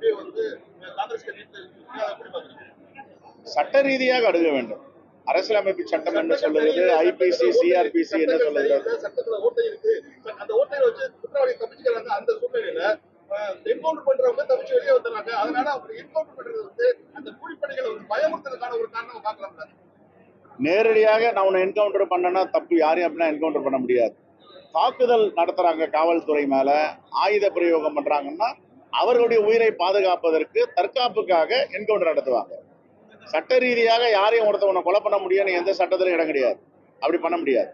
முடிவை வந்து காங்கிரஸ் கட்சி சட்ட ரீதியாக அணுக வேண்டும். அரசியலமைப்பு சட்டம் என்ன சொல்லுகிறது ஐபிசி சிஆர்பிசி என்ன சொல்லுகிறது சட்டத்துல சட்டத்துல ஓட்டை இருக்கு. அந்த ஓட்டையை வச்சு குற்றவாளி தப்பிச்சுக்கிறாங்க அந்த சூழ்நிலையில என்கவுண்டர் பண்றவங்க தப்பிச்சு வெளியே வந்துடுறாங்க. அதனால அவங்க என்கவுண்டர் பண்றது வந்து அந்த கூலிப்படைகளை வந்து பயமுறுத்துறதுக்கான ஒரு காரணம் பாக்கலாம்ல நேரடியாக நான் உன்னை என்கவுண்டர் பண்ணனா தப்பு. யாரையும் அப்படின்னா என்கவுண்டர் பண்ண முடியாது. தாக்குதல் நடத்துறாங்க காவல்துறை மேல ஆயுத பிரயோகம் பண்றாங்கன்னா அவர்களுடைய உயிரை பாதுகாப்பதற்கு தற்காப்புக்காக என்கவுண்டர் நடத்துவாங்க. சட்ட ரீதியாக யாரையும் ஒருத்தவனை கொலை பண்ண முடியும்னு எந்த சட்டத்திலும் இடம் கிடையாது. அப்படி பண்ண முடியாது.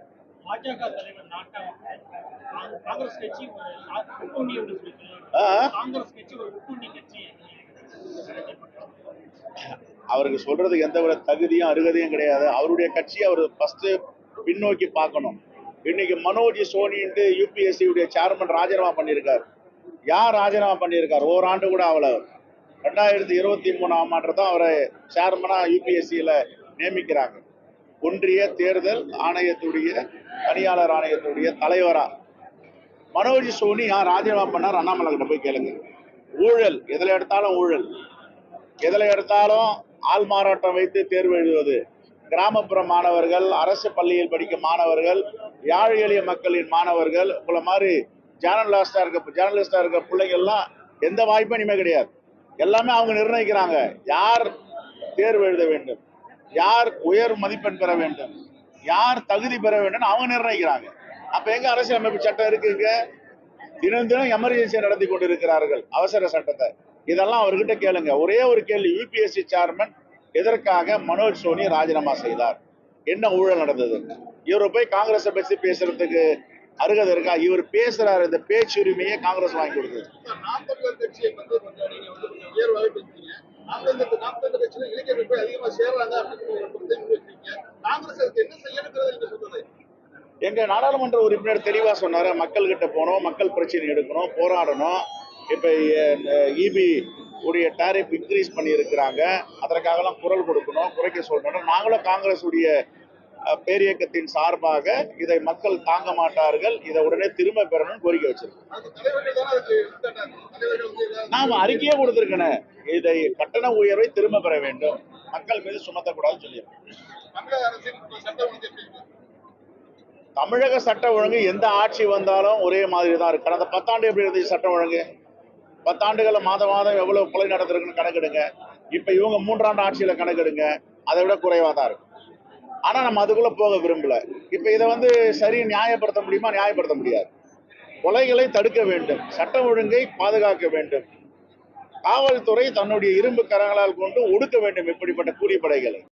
அவருக்கு சொல்றதுக்கு எந்த ஒரு தகுதியும் அருகதையும் கிடையாது. அவருடைய கட்சி அவர் ஃபர்ஸ்ட் பின்னோக்கி பார்க்கணும். இன்னைக்கு மனோஜ் சோனின்ட்டு யூபிஎஸ்சி உடைய சேர்மன் ராஜினாமா பண்ணியிருக்காரு. யார் ராஜினாமா பண்ணியிருக்கார்? ஓராண்டு கூட அவளை ரெண்டாயிரத்தி இருபத்தி மூணாம் ஆண்டு தான் அவரை சேர்மனா யூபிஎஸ்சியில் நியமிக்கிறாங்க. ஒன்றிய தேர்தல் ஆணையத்துடைய பணியாளர் ஆணையத்துடைய தலைவரா. மனோஜ் சோனி யார் ராஜினாமா பண்ணார்? அண்ணாமலை கிட்ட போய் கேளுங்க. ஊழல். எதில் எடுத்தாலும் ஊழல். எதில் எடுத்தாலும் ஆள் மாறாட்டம் வைத்து தேர்வு எழுதுவது. கிராமப்புற மாணவர்கள் அரசு பள்ளியில் படிக்கும் மாணவர்கள் யாழ் எளிய மக்களின் மாணவர்கள் உங்களை மாதிரி ஜேர்னலிஸ்டா இருக்க ஜேர்னலிஸ்டா இருக்க பிள்ளைங்கள்லாம் எந்த வாய்ப்பும் இனிமே கிடையாது. எல்லாமே அவங்க நிர்ணயிக்கிறாங்க. யார் தேர்வு எழுத வேண்டும்? யார் உயர் மதிப்பெண் பெற வேண்டும்? யார் தகுதி பெற வேண்டும் அவங்க நிர்ணயிக்கிறாங்க. அப்ப எங்க அரசியலமைப்பு சட்டம் இருக்குங்க தினம் தினம் எமர்ஜென்சியை நடத்தி கொண்டிருக்கிறார்கள். அவசர சட்டத்தை. இதெல்லாம் அவர்கிட்ட கேளுங்க. ஒரே ஒரு கேள்வி யூபிஎஸ்சி சேர்மன் எதற்காக மனோஜ் சோனி ராஜினாமா செய்தார்? என்ன ஊழல் நடந்தது? இவரை போய் காங்கிரஸை பற்றி பேசுறதுக்கு அருகதை இருக்கா இவர் பேசுறாரு இந்த பேச்சுரிமையை காங்கிரஸ் வாங்கி கருத்தை முன்வைக்கிறீங்க காங்கிரஸ் நீங்க சொல்றது? எங்க நாடாளுமன்ற உறுப்பினர் தெளிவா சொன்னாரு மக்கள் கிட்ட போனோம் மக்கள் பிரச்சனை எடுக்கணும் போராடணும். இப்ப இபி உடைய டாரிஃப் இன்க்ரீஸ் பண்ணி இருக்கிறாங்க அதற்காகலாம் குரல் கொடுக்கணும் குறைக்க சொல்லணும். நாங்களும் காங்கிரஸ் உடைய பேரியக்கத்தின் சார்பாக இதை மக்கள் தாங்க மாட்டார்கள். இதை உடனே திரும்ப பெறணும்னு கோரிக்கை வச்சிருக்கோம். நாம அறிக்கையே கொடுத்திருக்கேன் இதை கட்டண உயர்வை திரும்ப பெற வேண்டும். மக்கள் மீது சுமத்தக்கூடாதுன்னு சொல்லியிருக்கோம். தமிழக சட்ட ஒழுங்கு எந்த ஆட்சி வந்தாலும் ஒரே மாதிரி தான் இருக்கு. கடந்த பத்தாண்டு எப்படி இருந்துச்சு சட்டம் ஒழுங்கு? பத்தாண்டுகள்ல மாதம் மாதம் எவ்வளவு கொலை நடந்திருக்குன்னு கணக்கெடுங்க. இப்ப இவங்க மூன்றாண்டு ஆட்சியில கணக்கெடுங்க. அதை விட குறைவா தான் இருக்கும் ஆனா நம்ம அதுக்குள்ள போக விரும்பல. இப்ப இதை வந்து சரி நியாயப்படுத்த முடியுமா? நியாயப்படுத்த முடியாது. கொலைகளை தடுக்க வேண்டும். சட்ட ஒழுங்கை பாதுகாக்க வேண்டும். காவல்துறை தன்னுடைய இரும்பு கரங்களால் கொண்டு ஒடுக்க வேண்டும் இப்படிப்பட்ட கூலிப்படைகளை.